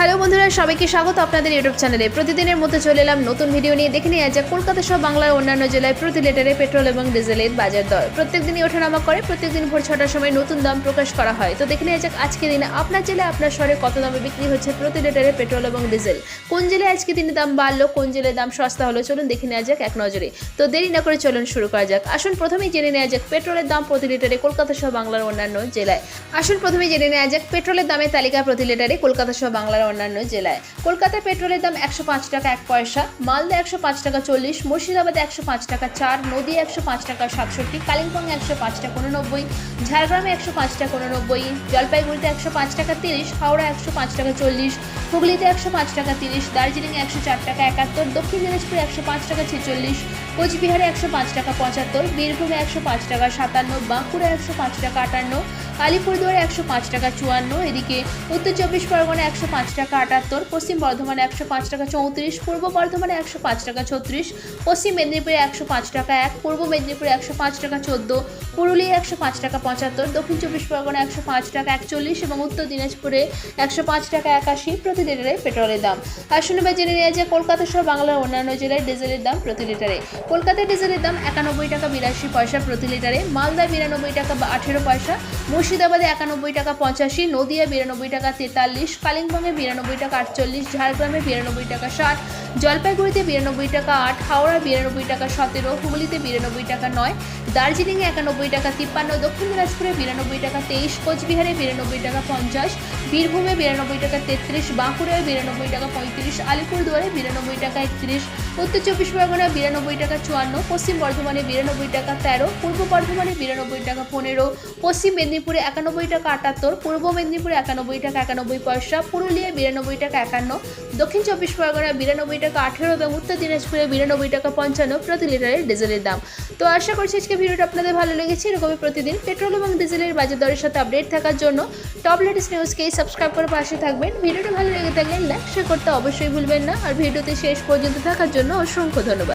Hello বন্ধুরা, সবাইকে স্বাগত আপনাদের ইউটিউব চ্যানেলে। প্রতিদিনের মতো চলে এলাম নতুন ভিডিও নিয়ে। দেখে নিয়ে যাক কলকাতা সহ বাংলার অন্যান্য জেলায় প্রতি লিটারে পেট্রোল এবং ডিজেলের বাজার দর। প্রত্যেকদিনই ওঠানামা করে প্রত্যেক দিন ভোর ছটার সময় নতুন দাম প্রকাশ করা হয়। তো দেখে নিয়ে যাক আজকে দিনে আপনার জেলায় আপনার শহরে কত দামে বিক্রি হচ্ছে প্রতি লিটারে পেট্রোল এবং ডিজেল? কোন জেলায় আজকে দিনে দাম বাড়লো, কোন জেলায় দাম সস্তা হলো, চলুন দেখে নেওয়া যাক এক নজরে। তো দেরি না করে চলুন শুরু করা যাক। আসুন প্রথমেই জেনে নেওয়া যাক পেট্রোলের দাম প্রতি লিটারে কলকাতা সহ বাংলার অন্যান্য জেলায়। আসুন প্রথমে জেনে নেওয়া যাক পেট্রোলের দামের তালিকা প্রতি লিটারে কলকাতা সহ বাংলার অন্যান্য জেলায় কলকাতায় পেট্রোলের দাম একশো পাঁচ টাকা এক পয়সা মালদা একশো পাঁচ টাকা চল্লিশ মুর্শিদাবাদে একশো পাঁচ টাকা চার নদী একশো পাঁচ টাকা সাতষট্টি কালিম্পং একশো পাঁচ টাকা উননব্বই ঝাড়গ্রামে একশো পাঁচ টাকা উননব্বই জলপাইগুড়িতে একশো পাঁচ টাকা তিরিশ হাওড়া একশো পাঁচ টাকা চল্লিশ হুগলিতে একশো পাঁচ টাকা তিরিশ দার্জিলিংয়ে একশো চার টাকা একাত্তর দক্ষিণ দিনাজপুরে একশো পাঁচ টাকা ছেচল্লিশ কোচবিহারে একশো পাঁচ টাকা পঁচাত্তর বীরভূমে একশো পাঁচ টাকা সাতান্ন বাঁকুড়া একশো পাঁচ টাকা আটান্ন আলিপুরদুয়ারে একশো পাঁচ টাকা চুয়ান্ন, এদিকে উত্তর চব্বিশ পরগনা একশো পাঁচ টাকা আটাত্তর, পশ্চিম বর্ধমানে একশো পাঁচ টাকা চৌত্রিশ, পূর্ব বর্ধমানে একশো পাঁচ টাকা ছত্রিশ, পশ্চিম মেদিনীপুরে একশো পাঁচ টাকা এক, পূর্ব মেদিনীপুরে একশো পাঁচ টাকা চোদ্দ, পুরুলিয়া একশো পাঁচ টাকা পঁচাত্তর, দক্ষিণ চব্বিশ পরগনা একশো পাঁচ টাকা একচল্লিশ এবং উত্তর দিনাজপুরে একশো পাঁচ টাকা একাশি প্রতি লিটারে পেট্রোলের দাম। আর শনিবার জেনে নেওয়া যায় কলকাতা সহ বাংলার অন্যান্য জেলায় ডিজেলের দাম প্রতি লিটারে। কলকাতায় ডিজেলের দাম একানব্বই টাকা বিরাশি পয়সা প্রতি লিটারে, মালদায় বিরানব্বই টাকা আঠেরো পয়সা একানব্বই টাকা পঁচাশি নদিয়া বিরানব্বই টাকা তেতাল্লিশ কালিম্পংয়ে বিরানব্বই টাকা আটচল্লিশ ঝাড়গ্রামে বিরানব্বই টাকা ষাট জলপাইগুড়িতে বিরানব্বই টাকা আট হাওড়া বিরানব্বই টাকা সতেরো হুগলিতে বিরানব্বই টাকা নয় দার্জিলিংয়ে একানব্বই টাকা তিপ্পান্ন দক্ষিণ দিনাজপুরে বিরানব্বই টাকা তেইশ কোচবিহারে বিরানব্বই টাকা পঞ্চাশ বীরভূমে বিরানব্বই টাকা তেত্রিশ বাঁকুড়ায় বিরানব্বই টাকা পঁয়ত্রিশ আলিপুরদুয়ারে বিরানব্বই টাকা একত্রিশ উত্তর চব্বিশ পরগনা বিরানব্বই টাকা চুয়ান্ন পশ্চিম বর্ধমানে বিরানব্বই টাকা তেরো পূর্ব বর্ধমানে বিরানব্বই টাকা পনেরো পশ্চিম মেদিনীপুরে একানব্বই টাকা আটাত্তর, পূর্ব মেদিনীপুরে একানব্বই টাকা একানব্বই পয়সা পুরুলিয়ায় বিরানব্বই টাকা একান্ন, দক্ষিণ চব্বিশ পরগনা বিরানব্বই টাকা আঠেরো এবং উত্তর দিনাজপুরে বিরানব্বই টাকা পঞ্চান্ন প্রতি লিটারের ডিজেলের দাম। তো আশা করছি আজকে ভিডিওটা আপনাদের ভালো লেগেছে। এরকমই প্রতিদিন পেট্রোল এবং ডিজেলের বাজার দরের সাথে আপডেট থাকার জন্য টপ লেটেস্ট নিউজকেই সাবস্ক্রাইব করে পাশে থাকবেন। ভিডিওটা ভালো লেগে থাকলে লাইক, শেয়ার করতে অবশ্যই ভুলবেন না। আর ভিডিওতে শেষ পর্যন্ত থাকার জন্য অসংখ্য ধন্যবাদ।